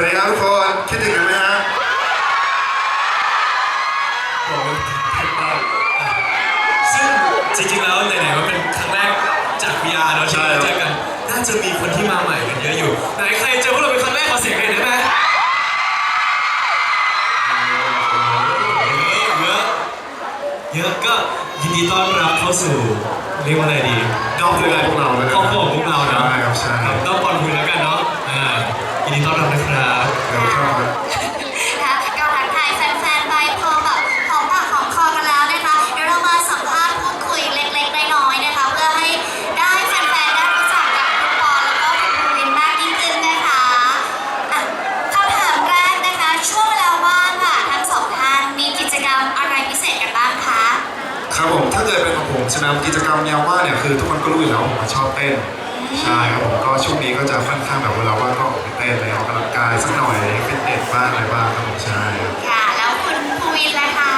วัสดีครับทุกคนคิดถึงกันไหมฮะโอ้โหซึ่งจริงๆแล้วไหนๆก็เป็นครั้งแรกจาก VR เนาะใช่เราเจอกัน น่าจะมีคนที่มาใหม่กันเยอะอยู่ ไหนใครเจอพวกเราเป็นครั้งแรกขอเสียงหน่อยได้ไหมเยอะเยอะก็ยินดีต้อนรับเข้าสู่เรียกว่าอะไรดีด้อมเพื่อนพวเราเลยครอบครัวของพวกเรานะใช่ครับใช่ต้องบอลคุณนะ ยินดีต้อนรับนะครับเดี๋ยวชอบนะนะคะก็ทักทายแฟนๆไปพอแบบหอมปากหอมคอกันแล้วนะคะ เดี๋ยวเรามาสัมภาษณ์พูดคุยเล็กๆน้อยๆนะคะ เพื่อให้ได้แฟนๆได้รู้จักกับคุณปอแล้วก็คุณภูวินมากยิ่งขึ้นนะคะอะคำถามแรกนะคะ ช่วงเวลาว่างค่ะทั้งสองท่านมีกิจกรรมอะไรพิเศษกันบ้างคะ ครับผมถ้าเกิดเป็นของผมใช่ไหมกิจกรรมแนวว่าเนี่ยคือทุกคนก็รู้อยู่แล้วผมชอบเต้นใช่ครับผมก็ช่วงนี้ก็จะค่อนข้างแบบเวลาว่างก็ออกไป เต้นเลยออกกำลังกายสักหน่อยฟิตเนสบ้างอะไรบ้างครับผมใช่ครับ ค่ะ แล้วคุณภูวินล่ะคะ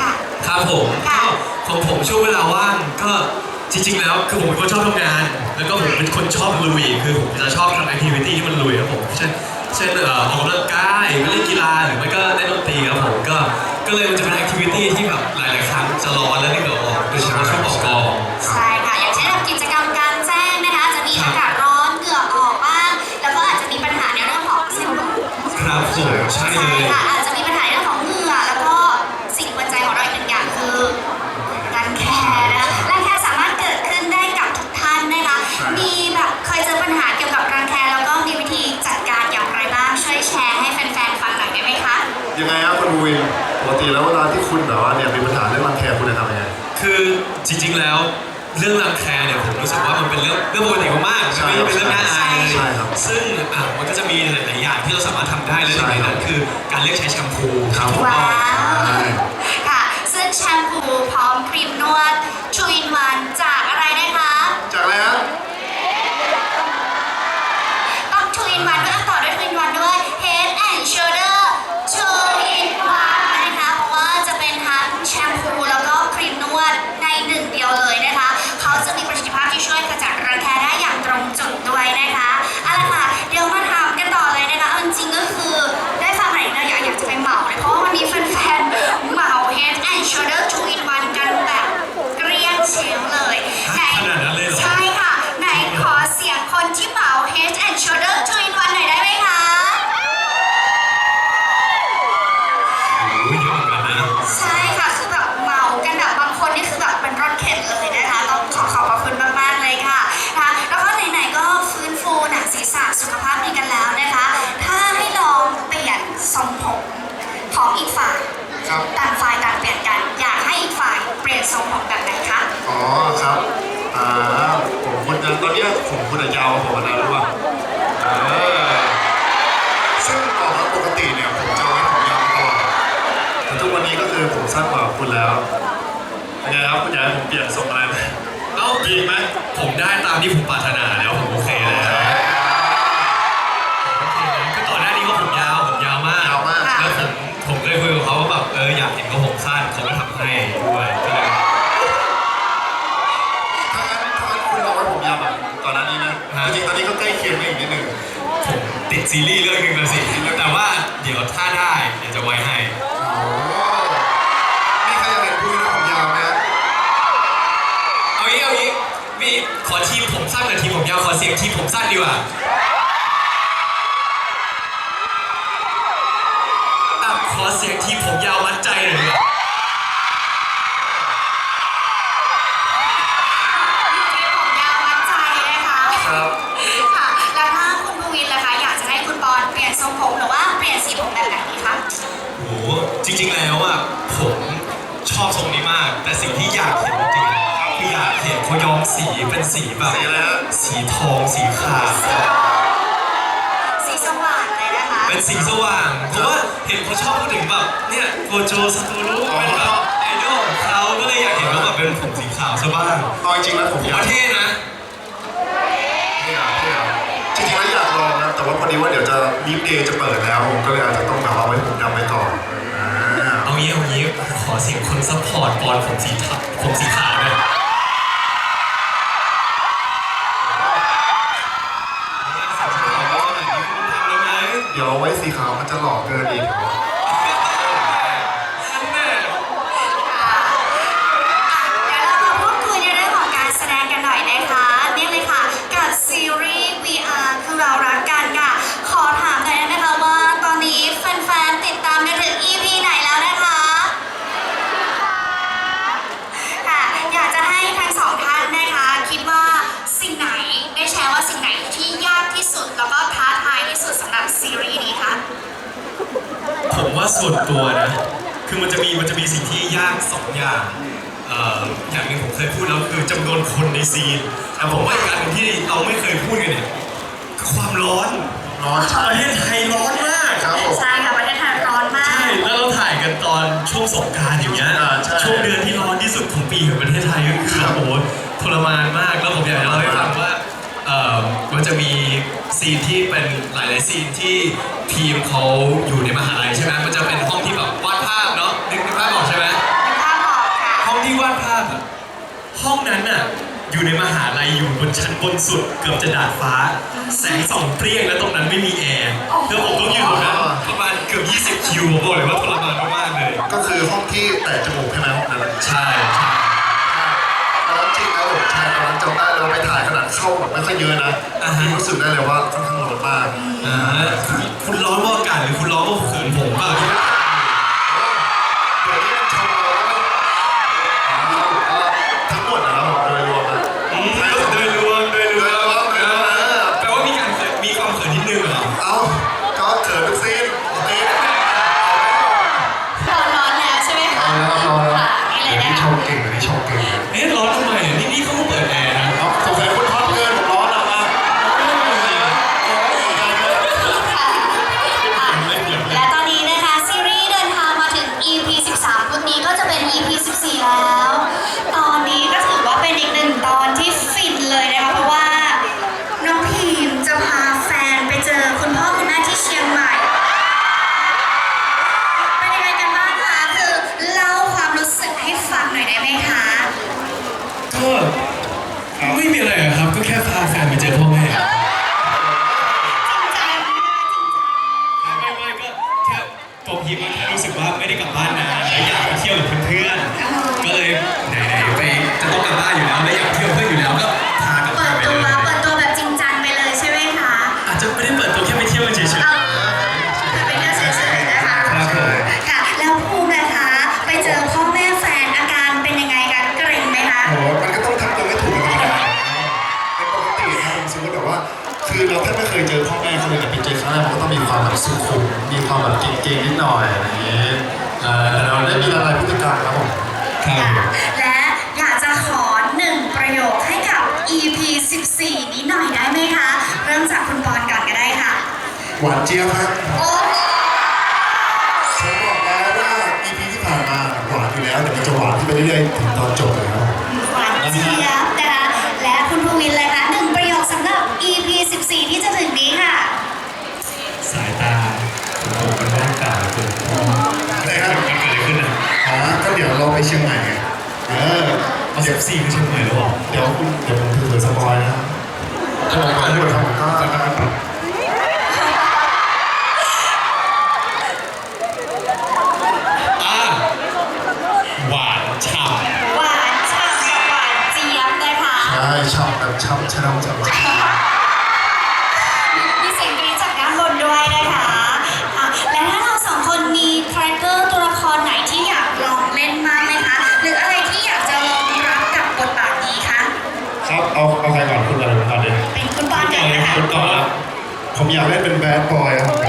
ค่ะ ครับผมค่ะ ก็ของผมช่วงเวลาว่างก็จริง ๆ แล้วคือผมเป็นคนชอบทำงาน แล้วก็ผมเป็นคนชอบลุยคือผมจะชอบทำแอคทิวิตี้ที่มันลุยครับผมเช่นเช่นเอ่อออกกำลังกายไปเล่นกีฬาหรือไม่ก็เล่นดนตรีครับผมก็ก็เลยมันจะเป็นแอคทิวิตี้ที่แบบหลาย ๆ ครั้งจะรอแล้วนี่เหงื่อออกโดยเฉพาะช่วงออกกอง ใช่ค่ะ อย่างเช่นแบบกิจกรรม ครับผมใช่เลยค่ะอาจจะมีปัญหาในเรื่องของเหงื่อแล้วก็สิ่งหัวใจของเราอีกหนึ่งอย่างคือรังแคนะคะรังแคสามารถเกิดขึ้นได้กับทุกท่านนะคะมีแบบเคยเจอปัญหาเกี่ยวกับรังแคแล้วก็มีวิธีจัดการอย่างไรบ้างช่วยแชร์ให้แฟนๆฟังหน่อยได้ไหมคะยังไงครับคุณบูวินปกติแล้วเวลาที่คุณแบบว่าเนี่ยมีปัญหาเรื่องรังแคคุณจะทำยังไง คือจริงๆแล้วเรื่องรังแคเนี่ยผม รู้สึกว่ามันเป็นเรื่องเรื่องปกติมากๆใช่ไม่ได้เป็นเรื่องน่าอายเลยใช่ครับซึ่งอะมันก็จะมีหลายๆอย่างที่เราสามารถทำได้และหนึ่งในนั้นคือการเลือกใช้แชมพูครับถูกว้าต้องวค่ะ ซึ่งแชมพูพร้อมครีมนวดชูอินวันจาก อีกฝ่ายเปลี่ยนทรงผมแบบไหนคะอ๋อครับอ่าผมคุณจะตอนเนี้ยผมคุณจะยาวกว่าผมนะรู้ป่ะเออซึ่งบอกว่าปกติเนี่ยผมจะไว้ผมยาวมาตลอดแต่ทุกวันนี้ก็คือผมสั้นกว่าคุณแล้วเป็นไงครับคุณอยากให้ผมเปลี่ยนทรงอะไรไหมเอ้าดีไหมผมได้ตามที่ผมปรารถนาแล้วผม ซีรีส์เรื่องหนึงแล้วสิแต่ว่าเดี๋ยวถ้าได้เดี๋ยวจะไว้ให้โอ้มีใครอยากเห็นคุณนะผมยาวไหมฮะเอางี้เอางี้มีขอทีมผมสั้นกับทีมผมยาวขอเสียงทีมผมสั้นดีกว่าอะขอเสียงทีมผมยาวมัดใจหน่อยดีกว่า ริงๆแล้วอะผมชอบทรงนี้มาก แต่สิ่งที่อยากเห็นจริงๆคืออยากเห็นเขาย้อมสีเป็นสีแบบสีอะไรฮะ สีทองสีขาว สีสว่างเลยนะคะ เป็นสีสว่าง เพราะว่าเห็นเขาชอบพูดถึงแบบเนี่ยโกโจซาโตรุเป็นแบบไอดอลของเขาก็เลยอยากเห็นเขาแบบเป็นผมสีขาวซะบ้างเอาจริงๆแล้วผมผมอยากว่าเท่นะเท่อะเท่อะจริงๆแล้วอยากลองนะแต่ว่าพอดีว่าเดี๋ยวจะบีฟเดย์จะเปิดแล้วผมก็เลยอาจจะต้องแบบเอาไว้ผมดำไปก่อนอ่าเอา งี้เอางี้ขอเสียงคนซัพพอร์ตบอลผมสีขาวผมสีขาวเลยเนี่ยสีขาวแล้วไหนคุณทำเลยไหมเดี๋ยวไว้สีขาวมันจะหล่อเกินอีก ว่าส่วนตัวนะ คือมันจะมีมันจะมีสิ่งที่ยากสองอย่างเอ่ออย่างหนึงผมเคยพูดแล้วคือจำนวนคนในซีนแต่ผมว่าอีกอันหนึ่งที่เราไม่เคยพูดกันเนี่ยคือความร้อนร้อนประเทศไทยร้อนมากครับผม ใช่ค่ะประเทศไทยร้อนมาใช่ ก แล้วเราถ่ายกันตอนช่วงสงกรารอย่างเงี้ยอ่าใช่ช่วงเดือนที่ร้อนที่สุดของปีของประเทศไทยก็คือครับโอ้โหทรมานมาก แล้วผมอยากจะเล่าให้ฟังว่าเอ่อมันจะมี ซีนที่เป็นหลายๆซีนที่ทีมเขาอยู่ในมหาลัยใช่ไหมมันจะเป็นห้องที่แบบวาดภาพเนาะนึกนึกภาพออกใช่ไหมเป็นภาพออกค่ะห้องที่วาดภาพอะห้องนั้นน่ะอยู่ในมหาลัยอยู่บนชั้นบนสุดเกือบจะดาดฟ้า แสงส่องเปรี้ยงแล้วตรงนั้นไม่มีแอร์แล้วผมต้องอยู่ตรงนั้นประมาณเกือบ20คิวผมบอกเลยว่าทรมานมากๆเลย ก็คือห้องที่แตะจมูกใช่ไหมห้องนั้นใช่ใช่ร้อนจริงนะผมใช่ตอนนั้นจำได้เลยว่าไปถ่ายขนาด เข้าแบบไม่ค่อยเยอะนะที่รู้สึกได้เลยว่าค่อนข้างร้อนมาก อ่าคุณคุณร้อนเพราะอากาศหรือคุณร้อนเพราะเขินผมเปล่า หวานเจี๊ยบครับโอ้โหผมบอกแล้วว่า EP ที่ผ่านมาหวานอยู่แล้วแต่มันจะหวานขึ้นไปเรื่อยๆถึงตอนจบแล้ว หวานเจี๊ยบนะคะและคุณภูวินเลยค่ะหนึ่งประโยคสำหรับ EP 14 ที่จะถึงนี้ค่ะ สายตาของผมมันว่างเปล่าเกินอะไรครับมันเกิดอะไรขึ้นอะอ๋อก็เดี๋ยวเราไปเชียงใหม่ไงเออเอาเดี๋เซ็ยวกซี่ไม่ใช่เหมือนหรอเดี๋ยวคุณเดี๋ยวผมถือสปอยนะครับจะบอกก่อนด้วยครับผมก็ ผมอยากเล่นเป็นแบดบอยครับ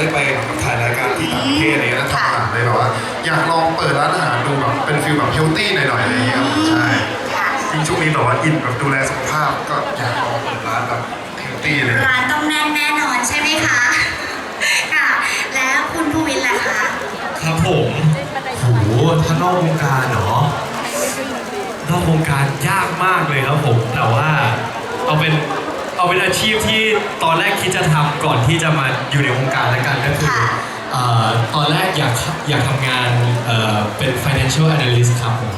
ได้ไปถ่ายรายการที่ต่างประเทศอะไรเงี้ยทำอาหารเลยแบบว่า อยากลองเปิดร้านอาหารดูแบบเป็นฟิลแบบเฮลตี้หน่อยๆอะไรเงี้ยครับใช่ค่ะยิ่งช่วงนี้แบบว่าอินแบบดูแลสุขภาพก็อยากลองเปิดร้านแบบเฮลตี้เลย ร้านต้องแน่นแน่นอนใช่ไหมคะ ค่ะ แล้วคุณภูวินล่ะคะครับผมโหถ้านอกวงการเหรอนอกวงการยากมากเลยครับผม แต่ว่าเอาเป็น เอาเป็นอาชีพที่ตอนแรกคิดจะทำก่อนที่จะมาอยู่ในวงการแล้วกันก็คือค่ะ เอ่อตอนแรกอยากอยากทำงานเอ่อเป็น financial analyst ครับผม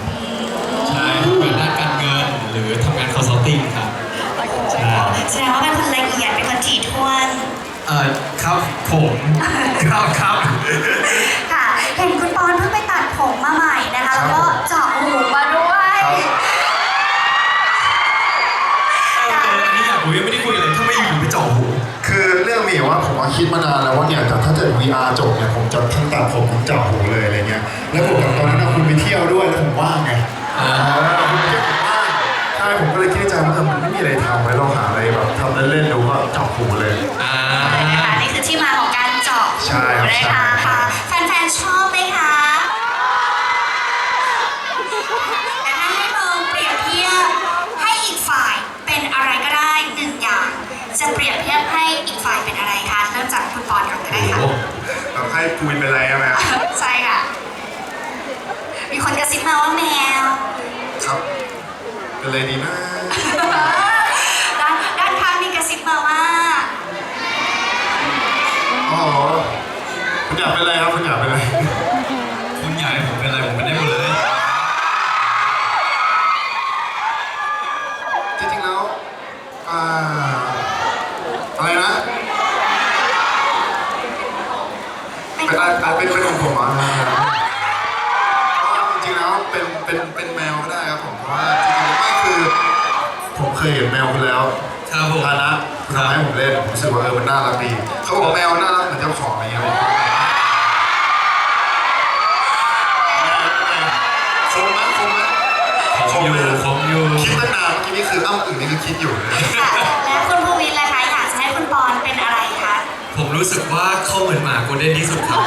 ใช่ทำงานด้านการเงินหรือทำงาน consulting ครับใช่แสดงว่าเป็นคนละเอียดเป็นคนถี่ถ้วนเอ่อครับผมครับครับ ค่ะ เห็นคุณปอนเพิ่งไปตัดผมมาใหม่นะคะ แล้วก็เจาะหูมาด้วย ครับ เอออันนี้อยากรู้ยังไม่ ยู่ว่าผมมาคิดมานานแล้วว่าเนี่ยแต่ถ้าเกิด VR จบเนี่ยผมจะทั้งตัดผมทั้งเจาะหูเลยอะไรเงี้ยแล้วผมแบบตอนนั้นนะคุณไปเที่ยวด้วยแล้วผมว่างไงอ่าอ่าคุณไปเที่ยวผมว่างใช่ผมก็เลยคิดในใจว่าเออมันไม่มีอะไรทำไว้ลองหาอะไรแบบทำเล่นๆดูก็เจาะหูเลยอ่านะคะนี่คือที่มาของการเจาะใช่ครับนะใช่คะค่ะแฟนๆชอบไหมคะและถ้าให้ลองเปรียบเทียบให้อีกฝ่ายเป็นอะไรก็ได้หนึ่งอย่าง จะเปรียบเทียบให้อีกฝ่ายเป็นอะไรคะเริ่ม จากคุณปอนก่อนก็ได้โอ้ค่ะโหแบบให้ปูนเป็นอะไรใช่ไหมครับใช่ค่ะ มีคนกระซิบมาว่าแมว ครับ เป็นอะไรดีนะ ด้านด้านข้างมีกระซิบมาว่า อ๋อ คุณอยากเป็นอะไรครับ คุณอยากเป็นอะไร คุณอยากให้ผมเป็นอะไรผมเป็นได้หมดเลย จริงๆแล้วอ่าอะไรนะ เป็น เป็นอะไรเป็นเป็นของผมเหรออ่าก็จริงๆแล้วเป็นเป็นเป็นแมวก็ได้ครับผมเพราะว่าจริงๆแล้วไม่คือ ผมเคยเห็นแมวคุณแล้วครับผม ฐานะคุณทำให้ผมเล่นผมรู้สึกว่าเออมันน่ารักดีเขาบอกว่าแมวน่ารักเหมือนเจ้าของอะไรเงี้ยผมคมไหมคมไหมผมอยู่ผมอยู่คิดตั้งนานเมื่อกี้นี่คืออ้ำอึ่งนี่คือคิดอยู่นะค่ะและคุณภูวินล่ะคะอยากจะให้คุณปอนเป็นอะไรคะ ผมรู้สึกว่าเขาเหมือนหมาโกลเด้นที่สุดครับ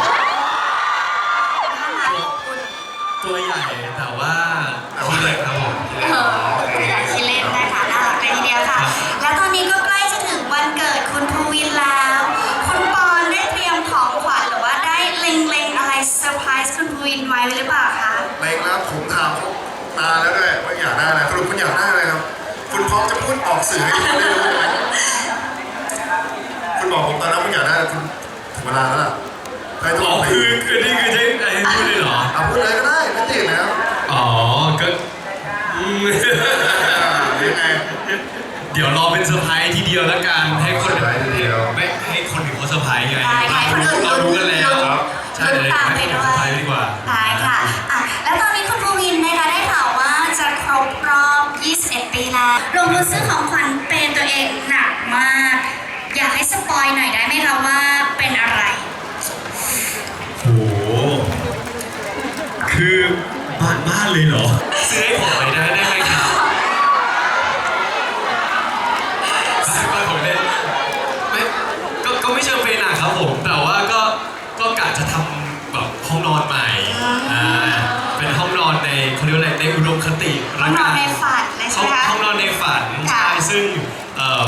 านานแล้วด้วยว่าอยากได้อะไรสรุปคุณอยากได้อะไรครับ คุณพร้อมจะพูดออกสื่อให้ทุกคนได้รู้ใช่ไหมคุณบอกผมตอนนั้นคุณอยากได้อะไรคุณถึงเวลาแล้วล่ะให้ทุกอ๋อคนไปคือคือนี่คือจะให้ให้พูดเลยเหรอ เอาพูดอะไรก็ได้ไม่ติดนะครับอ๋อ ก็อืมอ่ายังไงเดี๋ยวรอเป็นเซอร์ไพรส์ทีเดียวแล้วกัน ให้คนเซอร์ไพรส์ทีเดียวไม่ให้คนอื่นเขาเซอร์ไพรส์ไงได้ค่ะคนอื่นเรารู้กันแล้วครับ ใช่เลยตามให้ไปคนด้เซอร์ไพรวยส์ดีกว่า ได้ค่ะอะ ปีแล้วลงทุนซื้อของขวัญเป็นตัวเองหนักมาก อยากให้สปอยหน่อยได้ไหมคะว่าเป็นอะไร โอ้โห คือบ้านบ้านเลยเหรอ ซื้อให้ผมไปได้ได้ไหมครับซื้อมาผมเล่นไม่ก็ก็ไม่เชิงเป็นหนักครับผม แต่ว่าก็ก็กะจะทำแบบห้องนอนใหม่อ่าเป็นห้องนอนในเขาเรียกว่าอะไรในอุดมคติห้องนอนในฝันเลยใช่ห้องไหมคะห้อง นอนในฝันค่ะใช่ซึ่งเอ่อ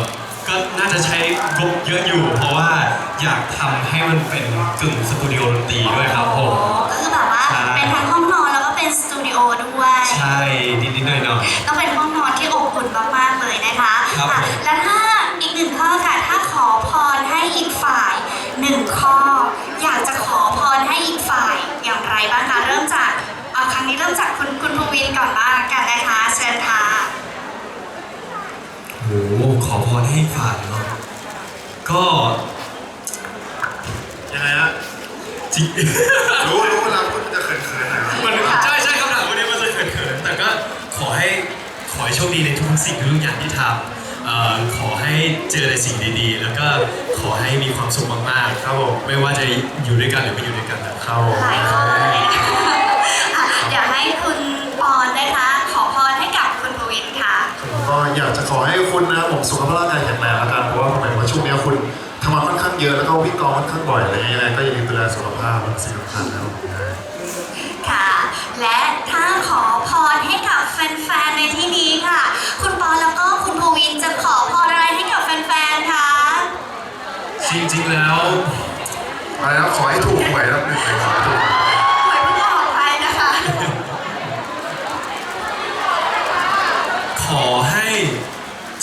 ก็น่าจะใช้งบเยอะอยู่ เพราะว่าอยากทำให้มันเป็นกึ่งสตูดิโอดนตรีด้วยครับผม ก็คือแบบว่า ใช่ เป็นทั้งห้องนอนแล้วก็เป็นสตูดิโอด้วย ใช่นิดๆหน่อยต้องเป็นห้องนอนที่อบอุ่นมากๆเลยนะคะครับอะผม และถ้าอีกหนึ่งข้อค่ะ ถ้าขอพรให้อีกฝ่ายหนึ่งข้อ อยากจะขอพรให้อีกฝ่ายอย่างไรบ้างคะ เริ่มจากเอาครั้งนี้เริ่มจากคุณคุณภูวินก่อนบ้างกันนะคะ เชิญค่ะ ๆโอ้โหข อพรให้ฝันเนาะก็ยังไงฮะจริง รู้รู้เวลาพูดมันจะเขินๆหน่อยครับมันใช่ใช่คำถามวันนี้มันจะเขินๆแต่ก็ขอให้ขอให้โชคดีในทุกสิ่งทุกอย่างที่ทำเอ่อขอให้เจอแต่สิ่งดีๆ แล้วก็ขอให้มีความสุขมากๆ ครับผมไม่ว่าจะอยู่ด้วยกันหรือไม่อยู่ด้วยกันนะครับ หลายข้อเลย อยากจะขอให้คุณนะผมสุขภาพร่างกายแข็งแรงแล้วกันเพราะว่าหมายว่าช่วงนี้คุณทำงานค่อนข้างเยอะแล้วก็วิ่งกองค่อนข้างบ่อยอะไรอย่างเงี้ยก็อย่าลืมดูแลสุขภาพเป็นสิ่งสำคัญแล้วค่ะ และถ้าขอพรให้กับแฟนๆในที่นี้ค่ะ คุณปอแล้วก็คุณภูวินจะขอพรอะไรให้กับแฟนๆคะจริงๆแล้วอะไรนะขอให้ถูกหวยแล้วหนึ่งขอให้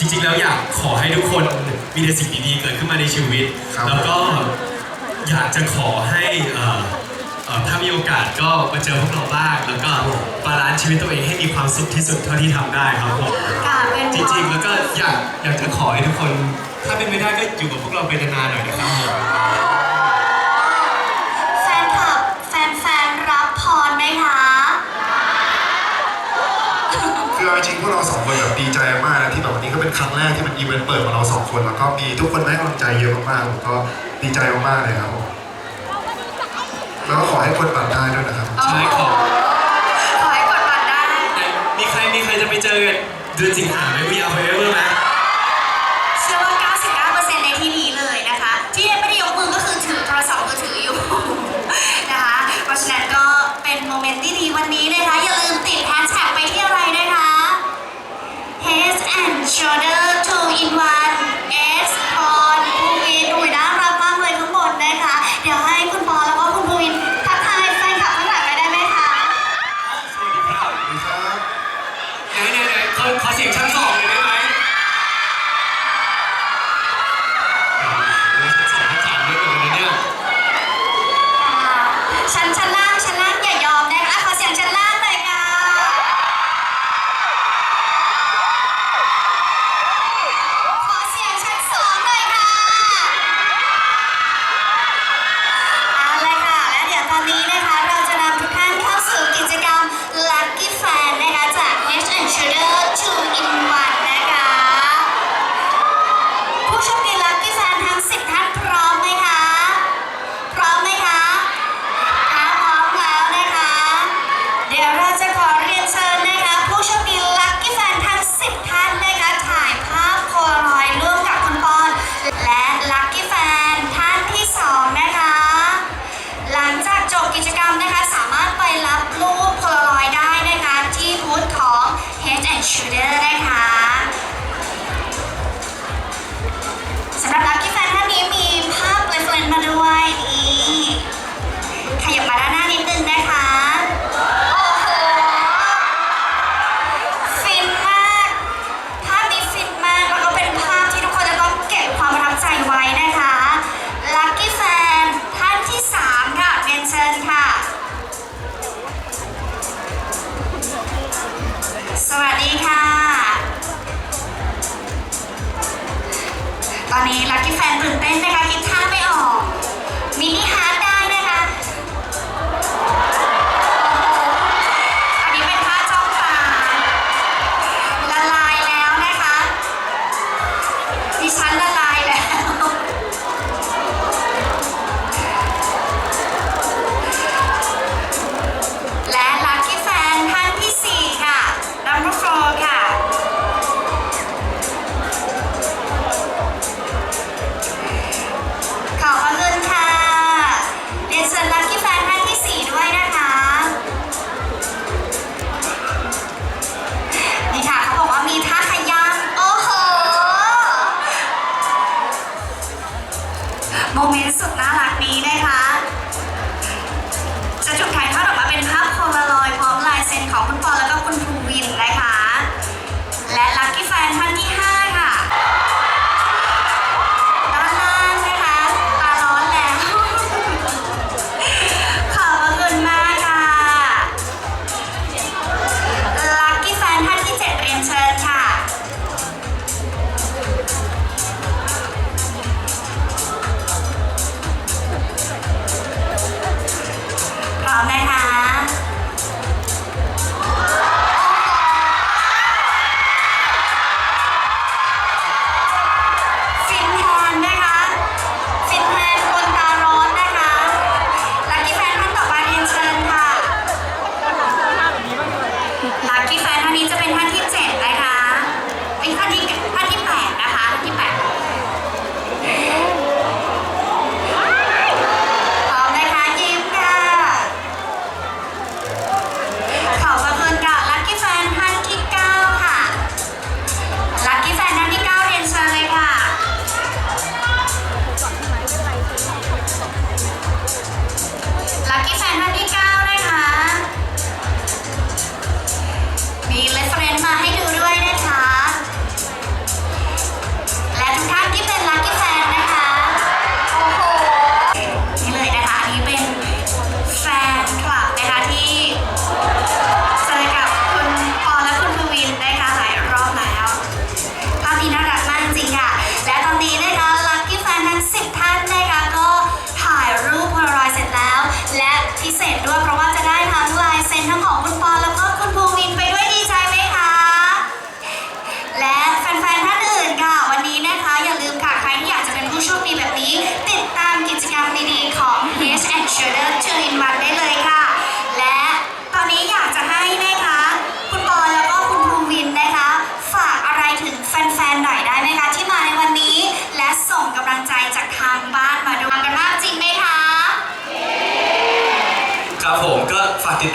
จริง ๆ แล้วอยากขอให้ทุกคนมีแต่สิ่งดีๆ เกิดขึ้นมาในชีวิตแล้วก็อยากจะขอให้ถ้ามีโอกาสก็มาเจอพวกเราบ้าง แล้วก็บาลานซ์ชีวิตตัวเองให้มีความสุขที่สุดเท่าที่ทำได้ครับผมจริงๆ แล้วก็อยากอยากจะขอให้ทุกคน ถ้าเป็นไม่ได้ก็อยู่กับพวกเราไปนานๆหน่อยนะครับือจริงพวกเราสองคนแบบดีใจมากนะที่แบบวันนี้ก็เป็นครั้งแรกที่มันอีเวนต์เปิดของเราสองคนแล้วก็มีทุกคนให้กำลังใจเยอะมากๆผมก็ดีใจมากๆเลยครับผมแล้วก็ขอให้คนบัตรได้ด้วยนะครับ ใช่ขอขอให้คนปั่รได้ มีใครมีใครจะไปเจอเดือนสิงหาไหมพี่เอาไปเรื่อยไหม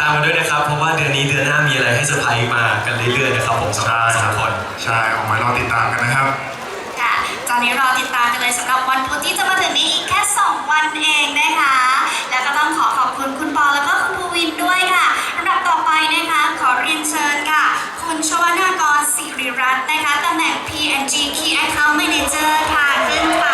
ามกันด้วยนะครับ เพราะว่าเดือนนี้เดือนหน้ามีอะไรให้เซอร์ไพรส์มากันเรื่อยๆนะครับผมสำหรับสองคนใช่ออกมารอติดตามกันนะครับค่ะตอนนี้รอติดตามกันเลยสำหรับวันพุธที่จะมาถึงนี้อีกแค่ 2 วันเองนะคะ แล้วก็ต้องขอขอบคุณคุณปอแล้วก็คุณภูวินด้วยค่ะลำดับต่อไปนะคะขอเรียนเชิญค่ะ คุณชวนากรศิริรัตน์นะคะตำแหน่ง P&G Key Account Manager ค่ะขึ้นไป